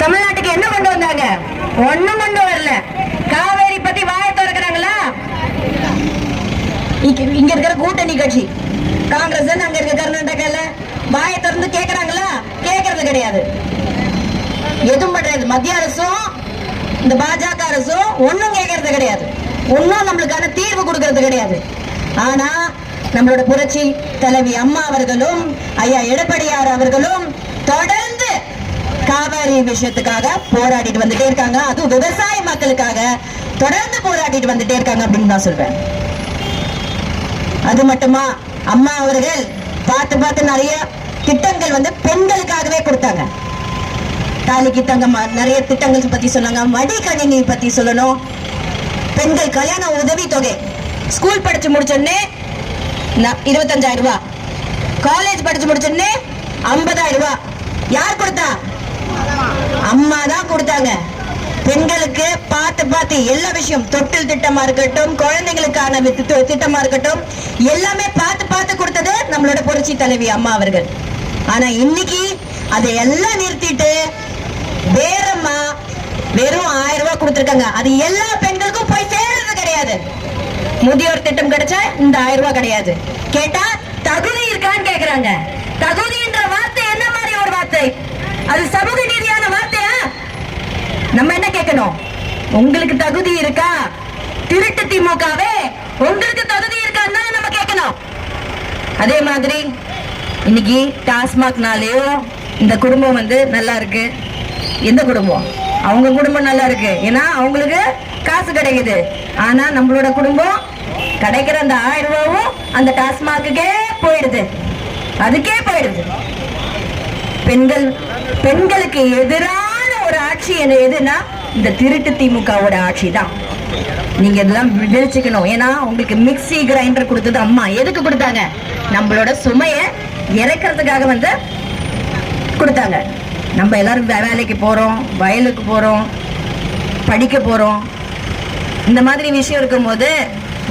தமிழ்நாட்டுக்கு என்ன கொண்டு வந்தாங்க? ஒண்ணும் கொண்டு வரல. காவேரி பத்தி வாயை திறக்கிறாங்களா? இங்க இங்க இருக்கிற கூட்டணி கட்சி. காங்கிரஸ் அங்க இருக்க கர்நாடகால. வாயை திறந்து கேக்குறாங்களா? கேக்குறது கிடையாது. எதுவும் பண்றது மத்திய அரசும் இந்த பாஜக அரசும் ஒன்னும் கேட்கறது கிடையாது. ஒன்னும் நம்மளுக்கான தீர்வு கொடுக்கறது கிடையாது. ஆனா நம்மளோட புரட்சி தலைவி அம்மா அவர்களும் ஐயா எடப்பாடியார் அவர்களும் தொடர் காவேரி விஷயத்துக்காக போராடிட்டு வந்துட்டே இருக்காங்க. அதுவும் விவசாய மக்களுக்காக தொடர்ந்து போராடிட்டு வந்துட்டே இருக்காங்க அப்படின்னு தான் சொல்வேன் அது மட்டுமா? அம்மா அவர்கள் பார்த்து பார்த்து நிறைய திட்டங்கள் வந்து பெண்களுக்காகவே கொடுத்தாங்க. தாலிக்கு தங்கம்மா நிறைய திட்டங்கள் பத்தி சொன்னாங்க. மடிக்கணினி பத்தி சொல்லணும். பெண்கள் கல்யாண உதவி தொகை. ஸ்கூல் படிச்சு முடிச்சோடனே இருபத்தஞ்சாயிரம் ரூபாய். காலேஜ் படிச்சு முடிச்சோடனே ஐம்பதாயிரம் ரூபாய். யார் கொடுத்தா? தான் பெண்களுக்கு பார்த்து பார்த்து எல்லா விஷயம் தொட்டில் திட்டமா இருக்கட்டும் குழந்தைங்களுக்கான திட்டமா இருக்கட்டும் எல்லாமே பார்த்து பார்த்து கொடுத்தது நம்மளோட புரட்சி தலைவி அம்மா அவர்கள். ஆனா இன்னைக்கு அதை எல்லாம் நிறுத்திட்டு வேறம்மா வெறும் ஆயிரம் ரூபாய் கொடுத்துருக்காங்க. அது எல்லா பெண்களுக்கும் போய் சேர்றது கிடையாது. முதியோர் திட்டம் கிடைச்சா இந்த ஆயிரம் ரூபாய் கிடையாது. கேட்டா தகுதி இருக்கான்னு கேக்குறாங்க. தகுதி வார்த்தை என்ன மாதிரி ஒரு வார்த்தை அது சமூக நீதியான வார்த்தையா நம்ம என்ன கேட்கணும் உங்களுக்கு தகுதி இருக்கா? திருட்டு திமுகவே உங்களுக்கு தகுதி இருக்கான்னு நம்ம கேட்கணும். அதே மாதிரி இன்னைக்கு டாஸ்மாக்னாலேயோ இந்த குடும்பம் வந்து நல்லா இருக்கு. எந்த குடும்பம்? அவங்க குடும்பம் நல்லா இருக்கு. ஏன்னா அவங்களுக்கு காசு கிடைக்குது. ஆனா நம்மளோட குடும்பம் கிடைக்கிற அந்த ஆயிரம் ரூபாவும் அந்த டாஸ்மாக்குக்கே போயிடுது. அதுக்கே போயிடுது. பெண்கள் பெண்களுக்கு எதிரான ஒரு ஆட்சி என்ன எதுனா இந்த திருட்டு திமுகவோட ஆட்சி தான் நீங்க இதெல்லாம் விழிச்சுக்கணும் ஏன்னா உங்களுக்கு மிக்ஸி கிரைண்டர் கொடுத்தது அம்மா. எதுக்கு கொடுத்தாங்க? நம்மளோட சுமைய இறக்கிறதுக்காக வந்து கொடுத்தாங்க. நம்ம எல்லாரும் வேலைக்கு போறோம் வயலுக்கு போறோம் படிக்க போறோம். இந்த மாதிரி விஷயம் இருக்கும்போது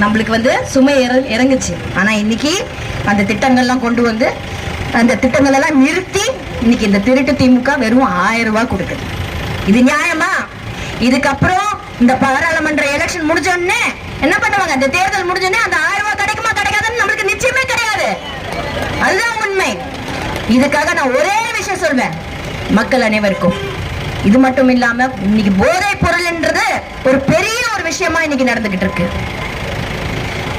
நம்மளுக்கு வந்து சுமை இற இறங்குச்சு. ஆனா இன்னைக்கு அந்த திட்டங்கள்லாம் கொண்டு வந்து அந்த திட்டங்கள் எல்லாம் நிறுத்தி இன்னைக்கு இந்த திருட்டு திமுக வெறும் ஆயிரம் ரூபாய் கொடுக்குது. இது நியாயமா? இதுக்கப்புறம் இந்த பாராளுமன்ற எலெக்ஷன் முடிஞ்ச உடனே என்ன பண்ணுவாங்க? இந்த தேர்தல் முடிஞ்ச உடனே அந்த ஆயிரம் ரூபாய் கிடைக்குமா கிடைக்காதுன்னு நம்மளுக்கு நிச்சயமே கிடையாது. அதுதான் உண்மை. இதுக்காக நான் ஒரே விஷயம் சொல்வேன். மக்கள் அனைவருக்கும். இது மட்டும் இல்லாம இன்னைக்கு போதை பொருள்ன்றது ஒரு பெரிய ஒரு விஷயமா இன்னைக்கு நடந்துகிட்டு இருக்கு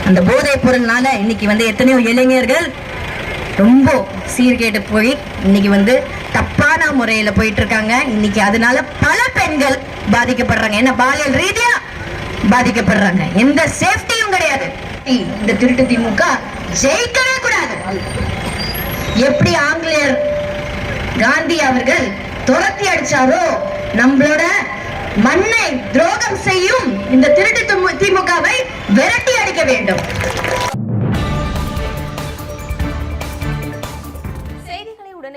அந்த போதை பொருள்னால இன்னைக்கு வந்து எத்தனையோ இளைஞர்கள் ரொம்ப சீர்கேட்டு போய் இன்னைக்கு வந்து தப்பான முறையில போயிட்டு இருக்காங்க இன்னைக்கு அதனால பல பெண்கள் பாதிக்கப்படுறாங்க. என்ன பாலியல் ரீதியா பாதிக்கப்படுறாங்க. எந்த சேஃப்டியும் கிடையாது. இந்த திருட்டு திமுக ஜெயிக்கவே கூடாது. எப்படி ஆங்கிலேயர் காந்தி அவர்கள் துரத்தி அடிச்சாரோ நம்மளோட மண்ணை துரோகம் செய்யும் இந்த திருட்டு திமுகவை விரட்டி அடிக்க வேண்டும்.